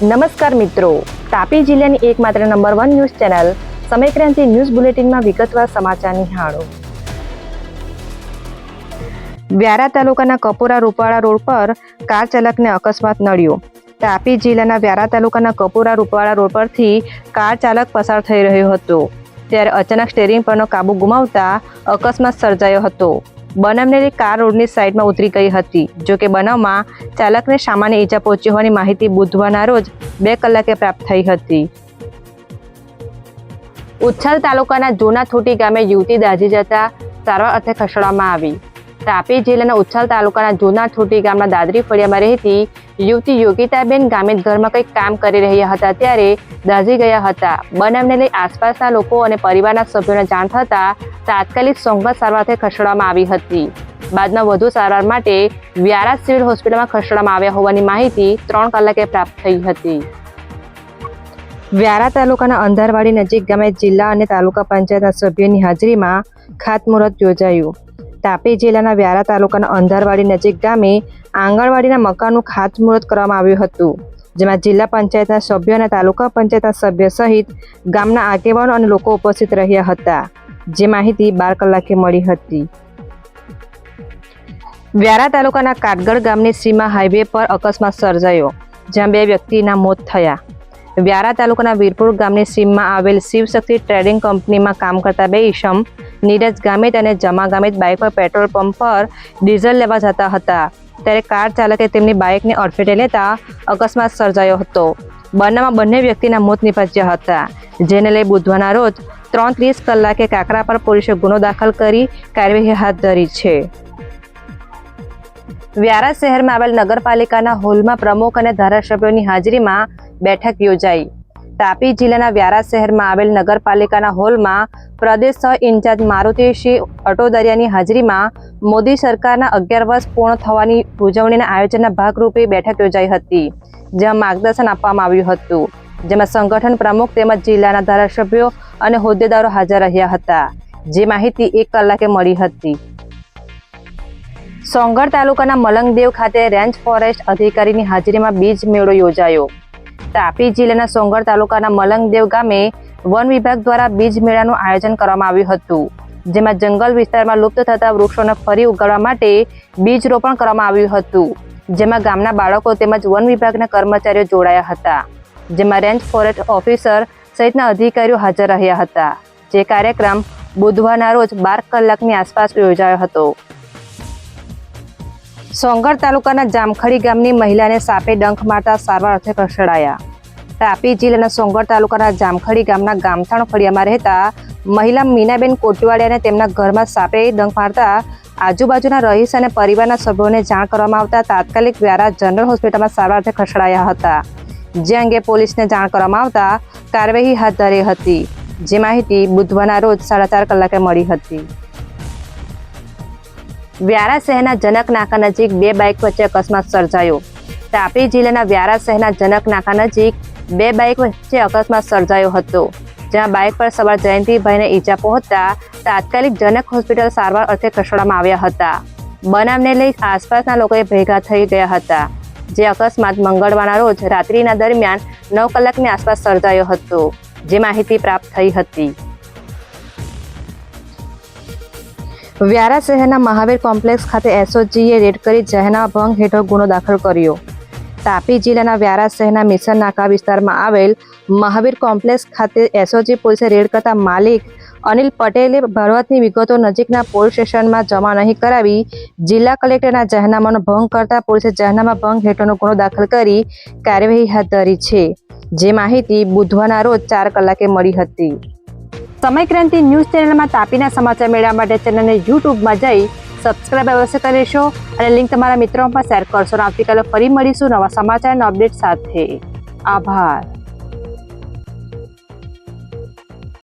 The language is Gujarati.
નમસ્કાર મિત્રો. તાપી જિલ્લાની એકમાત્ર number one news channel Samaykranti news બુલેટિનમાં વિગતવાર સમાચાર નિહાળો. વ્યારા તાલુકાના કપોરા રૂપાળા રોડ પર કાર ચાલકને અકસ્માત નડ્યો. તાપી જિલ્લાના વ્યારા તાલુકાના કપોરા રૂપાળા રોડ પરથી કાર ચાલક પસાર થઈ રહ્યો હતો. ત્યારે અચાનક સ્ટેરિંગ પરનો કાબુ ગુમાવતા અકસ્માત સર્જાયો હતો. બનાવનેલી કાર રોડની સાઈડમાં ઉતરી ગઈ હતી. જો કે બનાવમાં ચાલકને સામાન્ય ઈજા પહોંચી હોવાની માહિતી બુધવારના રોજ બે કલાકે પ્રાપ્ત થઈ હતી. ઉચ્છલ તાલુકાના જૂના થોટી ગામે યુવતી દાઝી જતા સારવાર અર્થે ખસેડવામાં આવી. તાપી જિલ્લાના ઉચ્છલ તાલુકાના જૂના થોટી ગામના દાદરી ફળિયામાં રહેતી યુવતી યોગિતાબેન ગામે ઘરમાં કંઈક કામ કરી રહ્યા હતા ત્યારે દાઝી ગયા હતા. બનાવને લઈ આસપાસના લોકો અને પરિવારના સભ્યોને જાણ થતાં તાત્કાલિક સોંગત સારવારથી ખસેડવામાં આવી હતી. બાદમાં વધુ સારવાર માટે વ્યારા સિવિલ હોસ્પિટલમાં ખસેડવામાં આવ્યા હોવાની માહિતી ત્રણ કલાકે પ્રાપ્ત થઈ હતી. વ્યારા તાલુકાના અંધારવાડી નજીક ગામે જિલ્લા અને તાલુકા પંચાયતના સભ્યોની હાજરીમાં ખાતમુહૂર્ત યોજાયું. તાપી જિલ્લાના વ્યારા તાલુકાના અંધારવાડી નજીક ગામે આંગણવાડીના મકાનનું ખાતમુહૂર્ત કરવામાં આવ્યું હતું, જેમાં જિલ્લા પંચાયતના સભ્યો અને તાલુકા પંચાયતના સભ્ય સહિત ગામના આગેવાનો અને લોકો ઉપસ્થિત રહ્યા હતા. જે માહિતી બાર કલાકે મળી હતી. વ્યારા તાલુકાના કાટગઢ ગામની સીમા હાઈવે પર અકસ્માત સર્જાયો, જ્યાં બે વ્યક્તિના મોત થયા. વ્યારા તાલુકાના વીરપુર ગામની સીમમાં આવેલ શિવશક્તિ ટ્રેડિંગ કંપનીમાં કામ કરતા બે ઈશમ નીરજ ગામિત અને જમા ગામિત બાઇક પર પેટ્રોલ પંપ પર ડીઝલ લેવા જતા હતા. ત્યારે કાર ચાલકે તેમની બાઇકને અડફેટે લેતા અકસ્માત સર્જાયો હતો. બનાવમાં બંને વ્યક્તિના મોત નિપજ્યા હતા, જેને લઈ બુધવારના રોજ ત્રણ ત્રીસ કલાકે કાકરા પર પોલીસે ગુનો દાખલ કરી કાર્યવાહી હાથ ધરી છે. વ્યારા શહેરમાં આવેલ નગરપાલિકાના હોલમાં પ્રમુખ અને ધારાસભ્યોની હાજરીમાં બેઠક યોજાઈ. તાપી જિલ્લાના વ્યારા શહેરમાં આવેલ નગરપાલિકાના હોલમાં પ્રદેશ સહ ઇન્ચાર્જ મારુતિસિંહ અટોદરિયાની હાજરીમાં મોદી સરકારના અગિયાર વર્ષ પૂર્ણ થવાની ઉજવણીના આયોજનના ભાગરૂપે બેઠક યોજાઈ હતી, જેમાં માર્ગદર્શન આપવામાં આવ્યું હતું. જેમાં સંગઠન પ્રમુખ તેમજ જિલ્લાના ધારાસભ્યો અને હોદ્દેદારો હાજર રહ્યા હતા, જે માહિતી એક કલાકે મળી હતી. સોંગઢ તાલુકાના મલંગદેવ ખાતે રેન્જ ફોરેસ્ટ અધિકારીની હાજરીમાં બીજ મેળો યોજાયો. તાપી જિલ્લાના સોંગઢ તાલુકાના મલંગદેવ ગામે વન વિભાગ દ્વારા બીજ મેળાનું આયોજન કરવામાં આવ્યું હતું, જેમાં જંગલ વિસ્તારમાં લુપ્ત થતા વૃક્ષોને ફરી ઉગાડવા માટે બીજ રોપણ કરવામાં આવ્યું હતું, જેમાં ગામના બાળકો તેમજ વન વિભાગના કર્મચારીઓ જોડાયા હતા, જેમાં રેન્જ ફોરેસ્ટ ઓફિસર સહિતના અધિકારીઓ હાજર રહ્યા હતા, જે કાર્યક્રમ બુધવારના રોજ બાર કલાકની આસપાસ યોજાયો હતો. સોંગર તાલુકાના જામખડી ગામની મહિલાને સાપે ડંખ મારતા સારવાર અર્થે ખસેડાયા. તાપી જિલ્લાના સોંગઢ તાલુકાના જામખડી ગામના ગામથાણ ફળિયામાં રહેતા મહિલા મીનાબેન કોટવાડિયાને તેમના ઘરમાં સાપે ડંખ મારતા આજુબાજુના રહીશ અને પરિવારના સભ્યોને જાણ કરવામાં આવતા તાત્કાલિક વ્યારા જનરલ હોસ્પિટલમાં સારવાર અર્થે ખસેડાયા હતા. જે અંગે પોલીસને જાણ કરવામાં આવતા કાર્યવાહી હાથ ધરી હતી. જે માહિતી બુધવારના રોજ સાડા ચાર કલાકે મળી હતી. વ્યારા શહેરના જનક નાકા નજીક બે બાઇક વચ્ચે અકસ્માત સર્જાયો. તાપી જિલ્લાના વ્યારા શહેરના જનક નાકા નજીક બે બાઇક વચ્ચે અકસ્માત સર્જાયો હતો. જ્યાં બાઇક પર સવાર જયંતિભાઈને ઈજા પહોંચતા તાત્કાલિક જનક હોસ્પિટલ સારવાર અર્થે ખસેડવામાં આવ્યા હતા. બનાવને લઈ આસપાસના લોકોએ ભેગા થઈ ગયા હતા. જે અકસ્માત મંગળવારના રોજ રાત્રિના દરમિયાન નવ કલાકની આસપાસ સર્જાયો હતો, જે માહિતી પ્રાપ્ત થઈ હતી. વ્યારા શહેરના મહાવીર કોમ્પ્લેક્સ ખાતે એસઓજીએ રેડ કરી જહેના ભંગ હેઠળ ગુનો દાખલ કર્યો. તાપી જિલ્લાના વ્યારા શહેરના મિશન નાકા વિસ્તારમાં આવેલ મહાવીર કોમ્પ્લેક્સ ખાતે એસઓજી પોલીસે રેડ કરતા માલિક અનિલ પટેલે ભરવતની વિગતો નજીકના પોલીસ સ્ટેશનમાં જમા નહીં કરાવી, જિલ્લા કલેક્ટરના જાહેરનામાનો ભંગ કરતા પોલીસે જાહેરનામા ભંગ હેઠળનો ગુનો દાખલ કરી કાર્યવાહી હાથ ધરી છે. જે માહિતી બુધવારના રોજ ચાર કલાકે મળી હતી. સમયક્રાંતિ ન્યૂઝ ચેનલમાં તાપીના સમાચાર મેળવવા માટે ચેનલને યુટ્યુબમાં જઈ સબસ્ક્રાઇબ અવશ્ય કરી લેશો અને લિંક તમારા મિત્રોમાં શેર કરશો. આવતીકાલે ફરી મળીશું નવા સમાચારના અપડેટ સાથે. આભાર.